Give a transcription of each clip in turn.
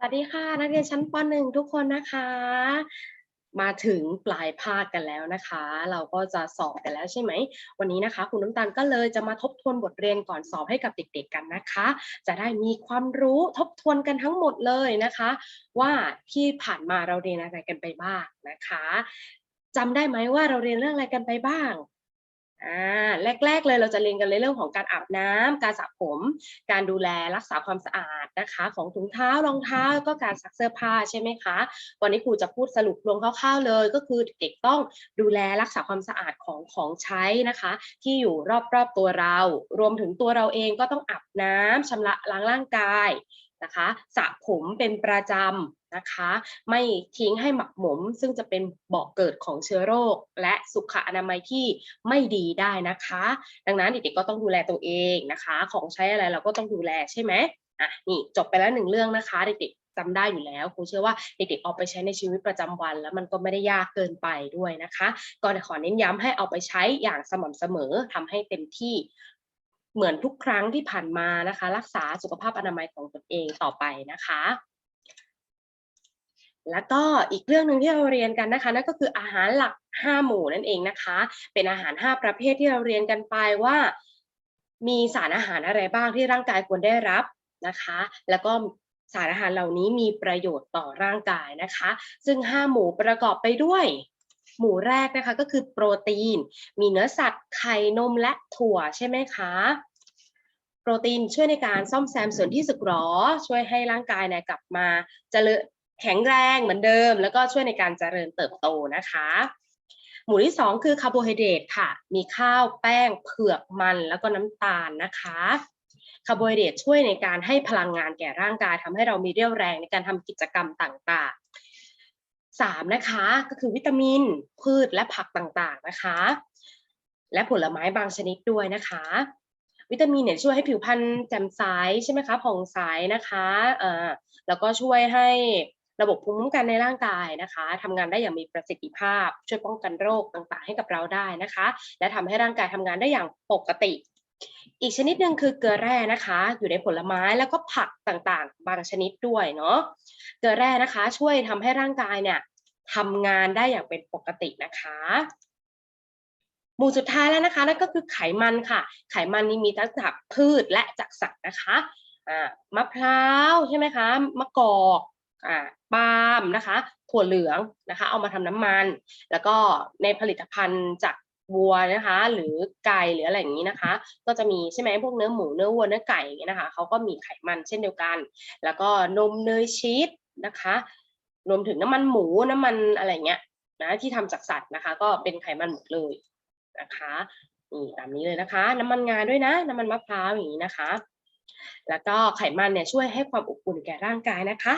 สวัสดีค่ะ นักเรียนชั้นป .1 ทุกคนนะคะ มาถึงปลายภาคกันแล้วนะคะ เราก็จะสอบกันแล้วใช่ไหม วันนี้นะคะ คุณน้ำตาลก็เลยจะมาทบทวนบทเรียนก่อนสอบให้กับเด็กๆกันนะคะ จะได้มีความรู้ทบทวนกันทั้งหมดเลยนะคะ ว่าที่ผ่านมาเราเรียนอะไรกันไปบ้างนะคะจำได้ไหมว่าเราเรียนเรื่องอะไรกันไปบ้างอ่าแรก ๆ เลยเราจะเรียนกันในเรื่องของการอาบน้ำการสระผม การดูแลรักษาความสะอาด นะคะของถุงเท้ารองเท้าก็การซักเสื้อผ้าใช่ไหมคะ วันนี้ครูจะพูดสรุปรวมคร่าวๆเลย ก็คือเด็กต้องดูแลรักษาความสะอาดของของใช้นะคะ ที่อยู่รอบๆตัวเรา รวมถึงตัวเราเองก็ต้องอาบน้ำชำระล้างร่างกายนะคะสระผมเป็นประจำนะคะ ไม่ทิ้งให้หมักหมม ซึ่งจะเป็นบ่อกเกิดของเชื้อโรค และสุขอนามัยที่ไม่ดีได้นะคะ ดังนั้นเด็กๆก็ต้องดูแลตัวเองนะคะ ของใช้อะไรเราก็ต้องดูแลใช่ไหม อะนี่จบไปแล้วหนึ่งเรื่องนะคะเด็กๆจำได้อยู่แล้วครูเชื่อว่าเด็กๆเอาไปใช้ในชีวิตประจำวัน แล้วมันก็ไม่ได้ยากเกินไปด้วยนะคะ ก็ขอเน้นย้ำให้เอาไปใช้อย่างสม่ำเสมอทำให้เต็มที่เหมือนทุกครั้งที่ผ่านมานะคะ รักษาสุขภาพอนามัยของตนเองต่อไปนะคะ แล้วก็อีกเรื่องหนึ่งที่เราเรียนกันนะคะนั่นก็คืออาหารหลัก 5 หมู่นั่นเองนะคะ เป็นอาหาร 5 ประเภทที่เราเรียนกันไปว่า มีสารอาหารอะไรบ้างที่ร่างกายควรได้รับ นะคะ แล้วก็สารอาหารเหล่านี้มีประโยชน์ต่อร่างกายนะคะ ซึ่ง 5 หมู่ประกอบไปด้วย หมู่แรกนะคะก็คือโปรตีน มีเนื้อสัตว์ไข่นมและถั่วใช่ไหมคะ โปรตีนช่วยในการซ่อมแซมส่วนที่สึกหรอ ช่วยให้ร่างกายเนี่ยกลับมาเจริญแข็งแรงเหมือนเดิม แล้วก็ช่วยในการเจริญเติบโตนะคะหมู่ที่สองคือคาร์โบไฮเดรตค่ะ มีข้าวแป้งเผือกมันแล้วก็น้ำตาลนะคะ คาร์โบไฮเดรตช่วยในการให้พลังงานแก่ร่างกายทำให้เรามีเรี่ยวแรงในการทำกิจกรรมต่างๆสามนะคะก็คือวิตามิน พืชและผักต่างๆนะคะ และผลไม้บางชนิดด้วยนะคะ วิตามินเนี่ยช่วยให้ผิวพรรณแจ่มใสใช่ไหมคะผ่องใสนะคะเอ่อแล้วก็ช่วยให้ระบบภูมิคุ้มกันในร่างกายนะคะทำงานได้อย่างมีประสิทธิภาพ ช่วยป้องกันโรคต่างๆ ให้กับเราได้นะคะ และทำให้ร่างกายทำงานได้อย่างปกติ อีกชนิดหนึ่งคือเกลือแร่นะคะ อยู่ในผลไม้แล้วก็ผักต่างๆ บางชนิดด้วยเนาะเกลือแร่นะคะ ช่วยทำให้ร่างกายเนี่ยทำงานได้อย่างเป็นปกตินะคะหมู่สุดท้ายแล้วนะคะนั่นก็คือไขมันค่ะ ไขมันนี่มีทั้งจากพืชและจากสัตว์นะคะอ่ามะพร้าวใช่ไหมคะมะกอกอ่าปาล์มนะคะถั่วเหลืองนะคะ เอามาทำน้ำมัน แล้วก็ในผลิตภัณฑ์จาก วัวนะคะ หรือไก่หรืออะไรอย่างนี้นะคะ ก็จะมีใช่ไหมพวกเนื้อหมูเนื้อวัวเนื้อไก่อย่างเงี้ยนะคะเขาก็มีไขมันเช่นเดียวกัน แล้วก็นมเนยชีสนะคะรวมถึงน้ำมันหมูน้ำมันอะไรเงี้ยนะที่ทำจากสัตว์นะคะ ก็เป็นไขมันหมดเลยนะคะนี่ตามนี้เลยนะคะ น้ำมันงาด้วยนะ น้ำมันมะพร้าวอย่างนี้นะคะ แล้วก็ไขมันเนี่ยช่วยให้ความอบอุ่นแก่ร่างกายนะคะ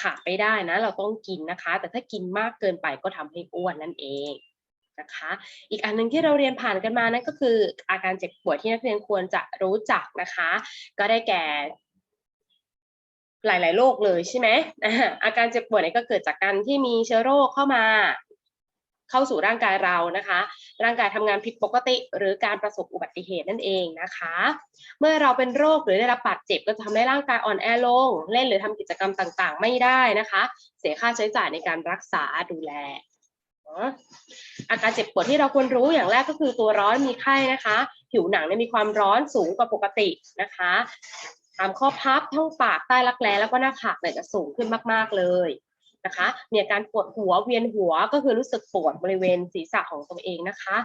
ขาดไม่ได้นะ เราต้องกินนะคะ แต่ถ้ากินมากเกินไปก็ทำให้อ้วนนั่นเอง นะคะ อีกอันหนึ่งที่เราเรียนผ่านกันมานั่นก็คือ อาการเจ็บป่วยที่นักเรียนควรจะรู้จักนะคะ ก็ได้แก่หลาย ๆ โรคเลยใช่ไหมอาการเจ็บป่วยเนี่ยก็เกิดจากการที่มีเชื้อโรคเข้ามา เข้าสู่ร่างกายเรานะคะ ร่างกายทำงานผิดปกติ หรือการประสบอุบัติเหตุนั่นเองนะคะ เมื่อเราเป็นโรคหรือได้รับบาดเจ็บก็จะทำให้ร่างกายอ่อนแอลง เล่นหรือทำกิจกรรมต่าง ๆ ไม่ได้นะคะ เสียค่าใช้จ่ายในการรักษาดูแล เนอะอาการเจ็บปวดที่เราควรรู้อย่างแรกก็คือตัวร้อนมีไข้นะคะ ผิวหนังเนี่ยมีความร้อนสูงกว่าปกตินะคะตามข้อพับท้องปากใต้รักแร้แล้วก็หน้าผากเนี่ยจะสูงขึ้นมากๆเลยนะคะมีอาการปวดหัวเวียนหัวก็คือรู้สึกปวดบริเวณศีรษะของตัวเองนะคะ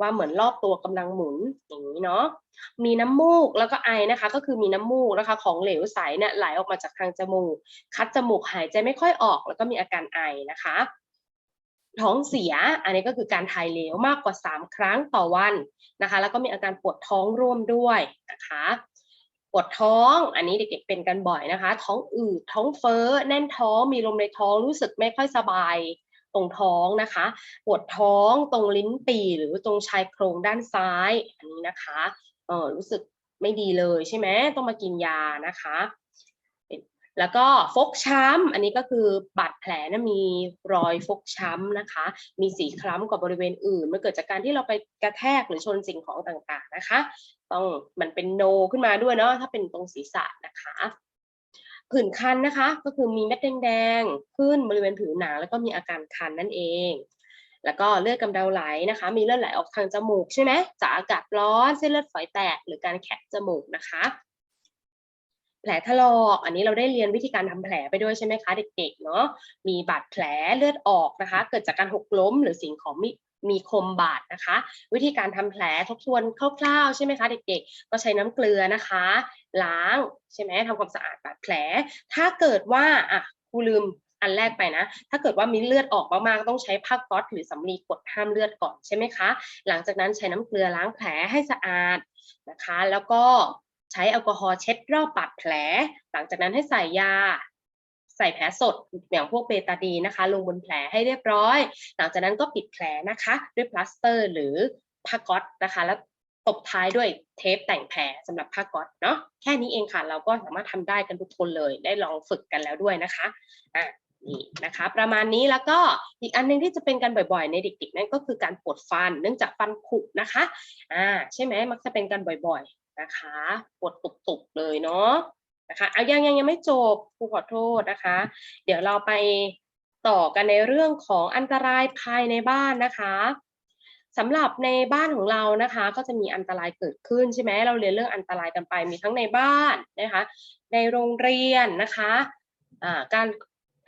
ว่าเหมือนรอบตัวกำลังหมุนอย่างนี้เนาะมีน้ำมูกแล้วก็ไอนะคะ ก็คือมีน้ำมูกนะคะ ของเหลวใสเนี่ยไหลออกมาจากทางจมูก คัดจมูกหายใจไม่ค่อยออก แล้วก็มีอาการไอนะคะ ท้องเสีย อันนี้ก็คือการถ่ายเหลวมากกว่า 3 ครั้งต่อวันนะคะ แล้วก็มีอาการปวดท้องร่วมด้วยนะคะ ปวดท้อง อันนี้เด็กๆเป็นกันบ่อยนะคะ ท้องอืด ท้องเฟ้อ แน่นท้อง มีลมในท้อง รู้สึกไม่ค่อยสบายตรงท้องนะคะ ปวดท้องตรงลิ้นปี่หรือตรงชายโครงด้านซ้าย อันนี้นะคะ เออรู้สึกไม่ดีเลยใช่ไหมต้องมากินยานะคะ แล้วก็ฟกช้ำอันนี้ก็คือบาดแผลนะมีรอยฟกช้ำนะคะ มีสีคล้ำกว่าบริเวณอื่น มันเกิดจากการที่เราไปกระแทกหรือชนสิ่งของต่างๆนะคะ ต้องมันเป็นโนขึ้นมาด้วยเนาะถ้าเป็นตรงศีรษะนะคะผื่นคันนะคะ ก็คือมีเม็ดแดงๆขึ้นบริเวณผิวหนังแล้วก็มีอาการคันนั่นเอง แล้วก็เลือดกำเดาไหลนะคะ มีเลือดไหลออกทางจมูกใช่ไหมจากอากาศร้อนเส้นเลือดฝอยแตกหรือการแคะจมูกนะคะ แผลถลอก อันนี้เราได้เรียนวิธีการทำแผลไปด้วยใช่ไหมคะเด็กๆเนาะมีบาดแผลเลือดออกนะคะ เกิดจากการหกล้มหรือสิ่งของมีมีคมบาดนะคะ วิธีการทำแผลทบทวนคร่าวๆใช่ไหมคะเด็กๆ ก็ใช้น้ำเกลือนะคะ ล้างใช่ไหมทำความสะอาดบาดแผล ถ้าเกิดว่าอะครูลืมอันแรกไปนะ ถ้าเกิดว่ามีเลือดออกมากๆ ต้องใช้ผ้าก๊อซหรือสำลีกดห้ามเลือดก่อนใช่ไหมคะ หลังจากนั้นใช้น้ำเกลือล้างแผลให้สะอาดนะคะ แล้วก็ ใช้แอลกอฮอล์เช็ดรอบบาดแผล หลังจากนั้นให้ใส่ยา ใส่แผลสดอย่างพวกเบตาดีนะคะ ลงบนแผลให้เรียบร้อย หลังจากนั้นก็ปิดแผลนะคะ ด้วยพลาสเตอร์ หรือผ้าก๊อซนะคะ แล้วตบท้ายด้วยเทปแต่งแผลสำหรับผ้าก๊อซเนาะแค่นี้เองค่ะ เราก็สามารถทำได้กันทุกคนเลยได้ลองฝึกกันแล้วด้วยนะคะอะนี่นะคะประมาณนี้แล้วก็อีกอันหนึงที่จะเป็นกันบ่อยๆ ในเด็กๆนั่นก็คือการปวดฟันเนื่องจากฟันผุนะคะอ่าใช่ไหมมักจะเป็นกันบ่อยๆ นะคะปวดตุบๆเลยเนาะนะคะเอายังยังยังไม่จบครูขอโทษนะคะ เดี๋ยวเราไปต่อกันในเรื่องของอันตรายภายในบ้านนะคะสำหรับในบ้านของเรานะคะ ก็จะมีอันตรายเกิดขึ้นใช่ไหมเราเรียนเรื่องอันตรายกันไปมีทั้งในบ้านนะคะ ในโรงเรียนนะคะอ่าการ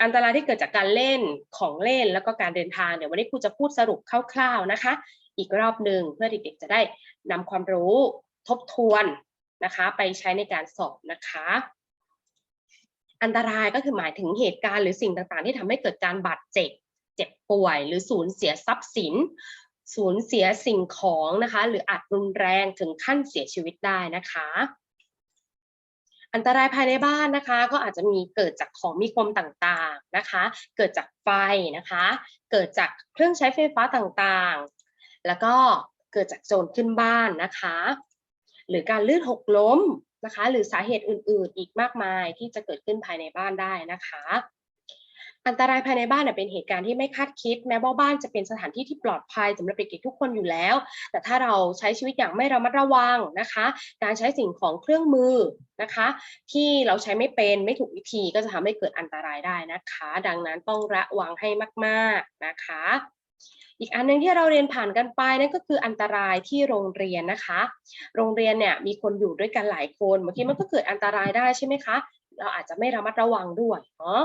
อันตรายที่เกิดจากการเล่นของเล่นแล้วก็การเดินทางเดี๋ยววันนี้ครูจะพูดสรุปคร่าว ๆนะคะ อีกรอบหนึ่งเพื่อเด็กๆจะได้นำความรู้ ทบทวนนะคะ ไปใช้ในการสอบนะคะ อันตรายก็คือหมายถึงเหตุการณ์หรือสิ่งต่างๆ ที่ทำให้เกิดการบาดเจ็บ เจ็บป่วย หรือสูญเสียทรัพย์สิน สูญเสียสิ่งของนะคะ หรืออาจรุนแรงถึงขั้นเสียชีวิตได้นะคะ อันตรายภายในบ้านนะคะ ก็อาจจะมีเกิดจากของมีคมต่างๆนะคะ เกิดจากไฟนะคะ เกิดจากเครื่องใช้ไฟฟ้าต่างๆ แล้วก็เกิดจากโจรขึ้นบ้านนะคะ หรือการลื่นหกล้มนะคะ หรือสาเหตุอื่นๆ อีกมากมายที่จะเกิดขึ้นภายในบ้านได้นะคะ อันตรายภายในบ้านเป็นเหตุการณ์ที่ไม่คาดคิด แม้ว่าบ้านจะเป็นสถานที่ที่ปลอดภัยสำหรับเด็กๆทุกคนอยู่แล้ว แต่ถ้าเราใช้ชีวิตอย่างไม่ระมัดระวังนะคะ การใช้สิ่งของเครื่องมือนะคะ ที่เราใช้ไม่เป็นไม่ถูกวิธีก็จะทำให้เกิดอันตรายได้นะคะ ดังนั้นต้องระวังให้มาก ๆนะคะ อีกอันหนึงที่เราเรียนผ่านกันไปนั่นก็คืออันตรายที่โรงเรียนนะคะ โรงเรียนเนี่ยมีคนอยู่ด้วยกันหลายคนบางทีมันก็เกิดอันตรายได้ใช่ไหมคะ เราอาจจะไม่ระมัดระวังด้วยเนาะ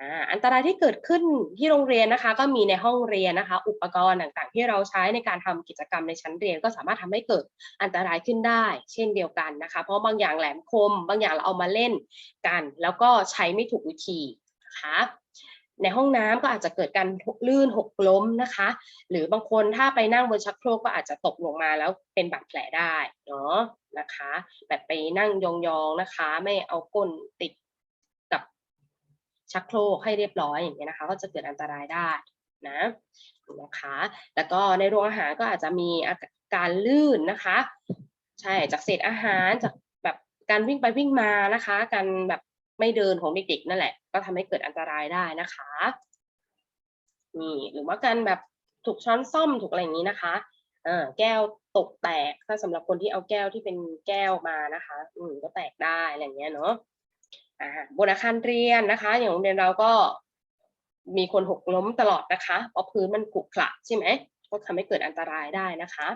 อ่าอันตรายที่เกิดขึ้นที่โรงเรียนนะคะ ก็มีในห้องเรียนนะคะ อุปกรณ์ต่างๆ ที่เราใช้ในการทำกิจกรรมในชั้นเรียน ก็สามารถทำให้เกิดอันตรายขึ้นได้ เช่นเดียวกันนะคะ เพราะบางอย่างแหลมคม บางอย่างเราเอามาเล่นกัน แล้วก็ใช้ไม่ถูกวิธีนะคะ ในห้องน้ำก็อาจจะเกิดการลื่นหกล้มนะคะ หรือบางคนถ้าไปนั่งบนชักโครกก็อาจจะตกลงมาแล้วเป็นบาดแผลได้เนาะนะคะ แบบไปนั่งยองๆนะคะ ไม่เอาก้นติดกับชักโครกให้เรียบร้อยอย่างเงี้ยนะคะ ก็จะเกิดอันตรายได้นะนะคะแล้วก็ในโรงอาหารก็อาจจะมีอาการลื่นนะคะ ใช่จากเศษอาหารจากแบบการวิ่งไปวิ่งมานะคะ การแบบ ไม่เดินของเด็กๆนั่นแหละ ก็ทำให้เกิดอันตรายได้นะคะนี่หรือว่าการแบบถูกช้อนซ่อมถูกอะไรอย่างนี้นะคะแก้วตกแตกถ้าสำหรับคนที่เอาแก้วที่เป็นแก้วมานะคะ อืมก็แตกได้อะไรอย่างเงี้ยเนาะอ่าบนอาคารเรียนนะคะ อย่างโรงเรียนเราก็มีคนหกล้มตลอดนะคะเพราะพื้นมันขรุขระใช่ไหมก็ทำให้เกิดอันตรายได้นะคะ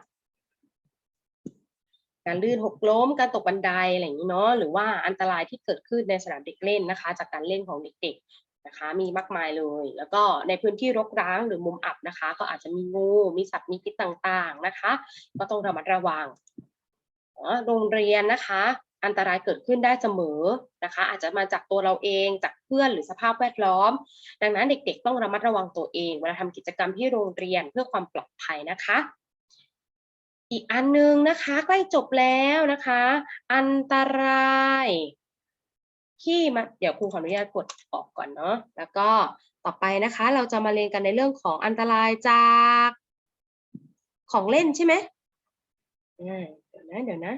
การลื่นหกล้ม การตกบันไดอะไรอย่างนี้เนาะหรือว่าอันตรายที่เกิดขึ้นในสนามเด็กเล่นนะคะ จากการเล่นของเด็กๆนะคะ มีมากมายเลย แล้วก็ในพื้นที่รกร้างหรือมุมอับนะคะ ก็อาจจะมีงูมีสัตว์มีพิษต่างๆนะคะ ก็ต้องระมัดระวังโรงเรียนนะคะ อันตรายเกิดขึ้นได้เสมอนะคะ อาจจะมาจากตัวเราเองจากเพื่อนหรือสภาพแวดล้อม ดังนั้นเด็กๆ ต้องระมัดระวังตัวเองเวลาทำกิจกรรมที่โรงเรียนเพื่อความปลอดภัยนะคะ อีกอันหนึงนะคะใกล้จบแล้วนะคะ อันตรายที่มาเดี๋ยวครูขออนุญาตกดออกก่อนเนาะแล้วก็ต่อไปนะคะ เราจะมาเรียนกันในเรื่องของอันตรายจากของเล่นใช่ไหมเดี๋ยวนะเดี๋ยวนะ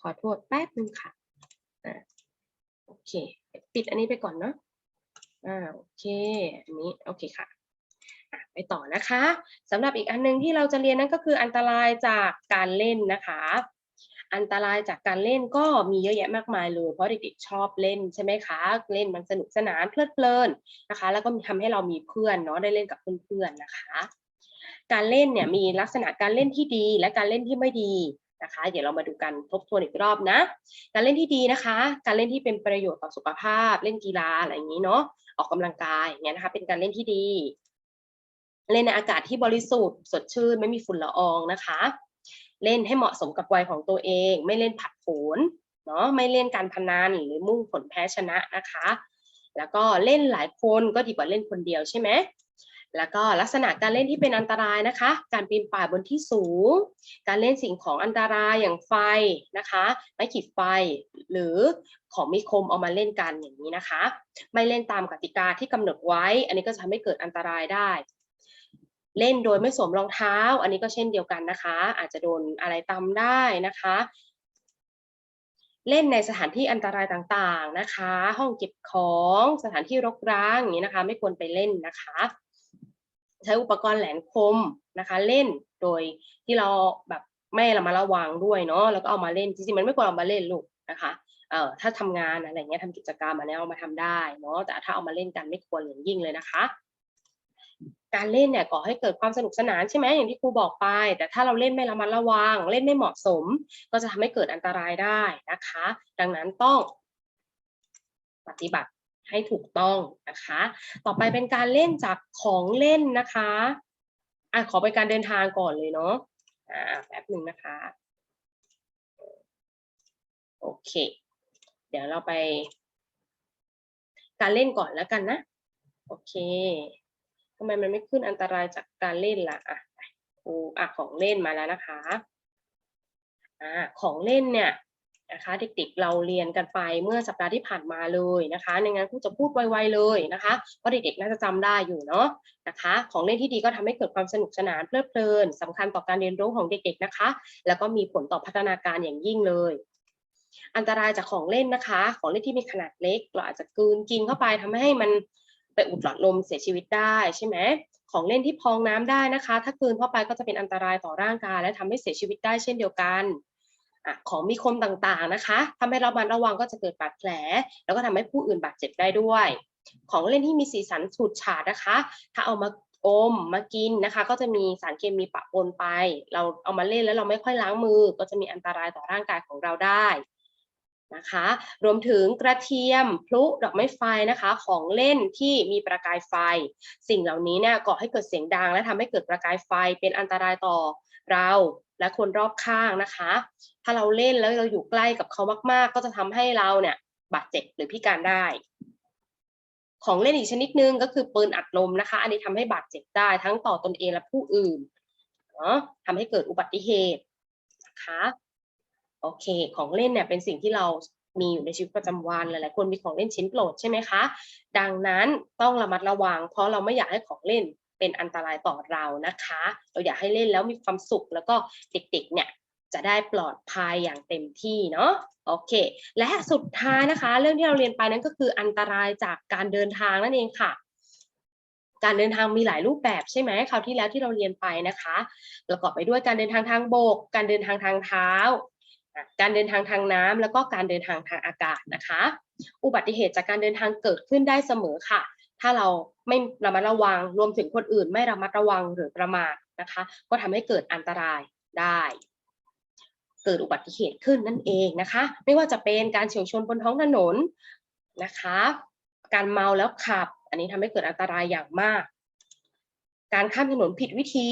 ขอโทษแป๊บนึงค่ะอ่าโอเค ปิดอันนี้ไปก่อนเนาะอ่าโอเค อันนี้โอเคค่ะ ไปต่อนะคะสำหรับอีกอันหนึงที่เราจะเรียนนั่นก็คืออันตรายจากการเล่นนะคะ อันตรายจากการเล่นก็มีเยอะแยะมากมายเลยเพราะเด็กๆชอบเล่นใช่ไหมคะ เล่นมันสนุกสนานเพลิดเพลินนะคะ แล้วก็ทำให้เรามีเพื่อนเนาะได้เล่นกับเพื่อนๆนะคะ การเล่นเนี่ยมีลักษณะการเล่นที่ดีและการเล่นที่ไม่ดีนะคะ เดี๋ยวเรามาดูกันทบทวนอีกรอบนะ การเล่นที่ดีนะคะ การเล่นที่เป็นประโยชน์ต่อสุขภาพ เล่นกีฬาอะไรอย่างนี้เนาะออกกำลังกายอย่างเงี้ยนะคะ เป็นการเล่นที่ดี เล่นในอากาศที่บริสุทธิ์สดชื่นไม่มีฝุ่นละอองนะคะ เล่นให้เหมาะสมกับวัยของตัวเอง ไม่เล่นผัดโผนเนาะไม่เล่นการพนันหรือมุ่งผลแพ้ชนะนะคะ แล้วก็เล่นหลายคนก็ดีกว่าเล่นคนเดียวใช่ไหมแล้วก็ลักษณะการเล่นที่เป็นอันตรายนะคะ การปีนป่ายบนที่สูง การเล่นสิ่งของอันตรายอย่างไฟนะคะไม้ขีดไฟ หรือของมีคมเอามาเล่นกันอย่างนี้นะคะ ไม่เล่นตามกติกาที่กำหนดไว้ อันนี้ก็จะทำให้เกิดอันตรายได้ เล่นโดยไม่สวมรองเท้า อันนี้ก็เช่นเดียวกันนะคะ อาจจะโดนอะไรตำได้นะคะ เล่นในสถานที่อันตรายต่างๆนะคะ ห้องเก็บของสถานที่รกร้างอย่างนี้นะคะ ไม่ควรไปเล่นนะคะ ใช้อุปกรณ์แหลมคมนะคะ เล่นโดยที่เราแบบไม่ระมัดระวังด้วยเนาะแล้วก็เอามาเล่นจริงๆมันไม่ควรเอามาเล่นลูกนะคะเอ่อถ้าทำงานอะไรเงี้ยทำกิจกรรมอันนี้เอามาทำได้เนาะแต่ถ้าเอามาเล่นกันไม่ควรอย่างยิ่งเลยนะคะ การเล่นเนี่ยก่อให้เกิดความสนุกสนานใช่ไหมอย่างที่ครูบอกไป แต่ถ้าเราเล่นไม่ระมัดระวัง เล่นไม่เหมาะสม ก็จะทำให้เกิดอันตรายได้นะคะ ดังนั้นต้อง ปฏิบัติให้ถูกต้องนะคะ ต่อไปเป็นการเล่นจากของเล่นนะคะอะขอไปการเดินทางก่อนเลยเนาะอ่าแป๊บหนึ่งนะคะ โอเค เดี๋ยวเราไป การเล่นก่อนแล้วกันนะ โอเคำไมมันไม่ขึ้นอันตรายจากการเล่นล่ะอะครูอะของเล่นมาแล้วนะคะอ่าของเล่นเนี่ยนะคะเด็กๆเราเรียนกันไปเมื่อสัปดาห์ที่ผ่านมาเลยนะคะในงานครูจะพูดไวๆเลยนะคะเพราะเด็กๆน่าจะจำได้อยู่เนาะนะคะ ของเล่นที่ดีก็ทำให้เกิดความสนุกสนานเพลิดเพลินสำคัญต่อการเรียนรู้ของเด็กๆนะคะ แล้วก็มีผลต่อพัฒนาการอย่างยิ่งเลย อันตรายจากของเล่นนะคะ ของเล่นที่มีขนาดเล็ก เราอาจจะกืนกินเข้าไปทำให้มัน ไปอุดหลอดลมเสียชีวิตได้ใช่ไหมของเล่นที่พองน้ำได้นะคะ ถ้ากลืนเข้าไปก็จะเป็นอันตรายต่อร่างกาย และทำให้เสียชีวิตได้เช่นเดียวกันอของมีคมต่างๆนะคะทำให้เราบันระวังก็จะเกิดบาดแผล แล้วก็ทำให้ผู้อื่นบาดเจ็บได้ด้วย ของเล่นที่มีสีสันฉูดฉาดนะคะ ถ้าเอามาอมมากินนะคะ ก็จะมีสารเคมีปะปนไป เราเอามาเล่นแล้วเราไม่ค่อยล้างมือ ก็จะมีอันตรายต่อร่างกายของเราได้ นะคะ รวมถึงกระเทียมพลุดอกไม้ไฟนะคะ ของเล่นที่มีประกายไฟ สิ่งเหล่านี้เนี่ยก่อให้เกิดเสียงดัง และทำให้เกิดประกายไฟเป็นอันตรายต่อเราและคนรอบข้างนะคะ ถ้าเราเล่นแล้วเราอยู่ใกล้กับเขามาก ๆ ก็จะทำให้เราเนี่ยบาดเจ็บหรือพิการได้ ของเล่นอีกชนิดหนึ่งก็คือปืนอัดลมนะคะ อันนี้ทำให้บาดเจ็บได้ทั้งต่อตนเองและผู้อื่นเนาะทำให้เกิดอุบัติเหตุนะคะ โอเค ของเล่นเนี่ยเป็นสิ่งที่เรามีอยู่ในชีวิตประจำวันหลายๆคนมีของเล่นชิ้นโปรดใช่ไหมคะ ดังนั้นต้องระมัดระวัง เพราะเราไม่อยากให้ของเล่นเป็นอันตรายต่อเรานะคะ เราอยากให้เล่นแล้วมีความสุขแล้วก็เด็กๆเนี่ยจะได้ปลอดภัยอย่างเต็มที่เนาะโอเค และสุดท้ายนะคะ เรื่องที่เราเรียนไปนั้นก็คืออันตรายจากการเดินทางนั่นเองค่ะ การเดินทางมีหลายรูปแบบใช่ไหมคราวที่แล้วที่เราเรียนไปนะคะ ประกอบไปด้วยการเดินทางทางบก การเดินทางทางเท้า การเดินทางทางน้ำแล้วก็การเดินทางทางอากาศนะคะ อุบัติเหตุจากการเดินทางเกิดขึ้นได้เสมอค่ะ ถ้าเราไม่ระมัดระวังรวมถึงคนอื่น ไม่ระมัดระวังหรือประมาทนะคะ ก็ทำให้เกิดอันตรายได้ เกิดอุบัติเหตุขึ้นนั่นเองนะคะ ไม่ว่าจะเป็นการเฉียวชนบนท้องถนนนะคะ การเมาแล้วขับ อันนี้ทำให้เกิดอันตรายอย่างมากการข้ามถนนผิดวิธี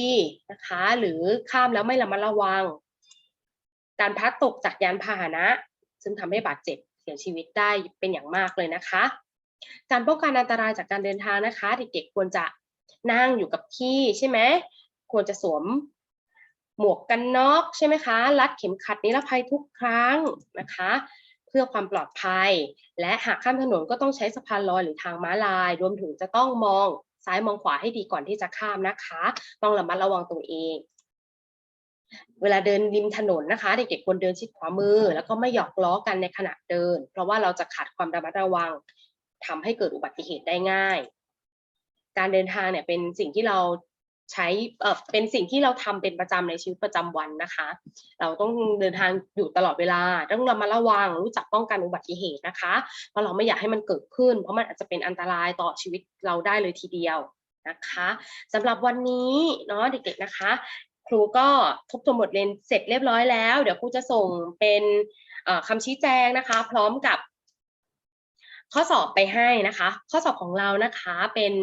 นะคะ หรือข้ามแล้วไม่ระมัดระวัง การพัดตกจากยานพาหนะ ซึ่งทำให้บาดเจ็บเสียชีวิตได้เป็นอย่างมากเลยนะคะ การป้องกันอันตรายจากการเดินทางนะคะ เด็กๆควรจะนั่งอยู่กับที่ใช่ไหมควรจะสวมหมวกกันน็อกใช่ไหมคะ รัดเข็มขัดนิรภัยทุกครั้งนะคะ เพื่อความปลอดภัย และหากข้ามถนนก็ต้องใช้สะพานลอยหรือทางม้าลาย รวมถึงจะต้องมองซ้ายมองขวาให้ดีก่อนที่จะข้ามนะคะ ต้องระมัดระวังตัวเอง เวลาเดินริมถนนนะคะเด็กๆควรเดินชิดขวามือ แล้วก็ไม่หยอกล้อกันในขณะเดิน เพราะว่าเราจะขาดความระมัดระวังทำให้เกิดอุบัติเหตุได้ง่าย การเดินทางเนี่ยเป็นสิ่งที่เราใช้เออเป็นสิ่งที่เราทำเป็นประจำในชีวิตประจำวันนะคะ เราต้องเดินทางอยู่ตลอดเวลาต้องระมัดระวังรู้จักป้องกันอุบัติเหตุนะคะ เพราะเราไม่อยากให้มันเกิดขึ้น เพราะมันอาจจะเป็นอันตรายต่อชีวิตเราได้เลยทีเดียวนะคะสำหรับวันนี้เนาะเด็กๆนะคะ ครูก็ทบทวนบทเรียนเสร็จเรียบร้อยแล้ว เดี๋ยวครูจะส่งเป็นคำชี้แจงนะคะ พร้อมกับข้อสอบไปให้นะคะ ข้อสอบของเรานะคะเป็น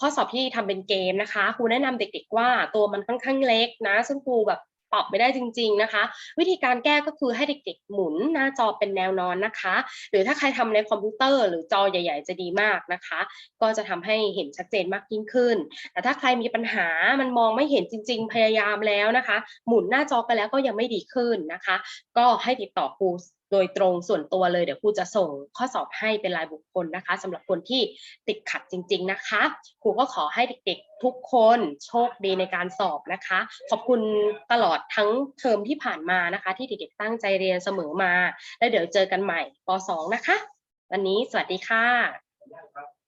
ข้อสอบที่ทำเป็นเกมนะคะครูแนะนำเด็กๆว่าตัวมันค่อนข้างเล็กนะ ซึ่งครูแบบ ออบไม่ได้จริง ๆนะคะ วิธีการแก้ก็คือให้เด็กๆหมุนหน้าจอเป็นแนวนอนนะคะ หรือถ้าใครทำในคอมพิวเตอร์ หรือจอใหญ่ ๆ จะดีมากนะคะ ก็จะทำให้เห็นชัดเจนมากยิ่งขึ้น แต่ถ้าใครมีปัญหามันมองไม่เห็นจริง ๆ พยายามแล้วนะคะ หมุนหน้าจอไปแล้วก็ยังไม่ดีขึ้นนะคะ ก็ให้ติดต่อครู โดยตรงส่วนตัวเลยเดี๋ยวครูจะส่งข้อสอบให้เป็นรายบุคคลนะคะสำหรับคนที่ติดขัดจริง ๆนะคะครูก็ขอให้เด็กๆทุกคนโชคดีในการสอบนะคะ ขอบคุณตลอดทั้งเทอมที่ผ่านมานะคะ ที่เด็กๆตั้งใจเรียนเสมอมา แล้วเดี๋ยวเจอกันใหม่ป .2 นะคะ วันนี้สวัสดีค่ะ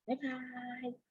บ๊ายบาย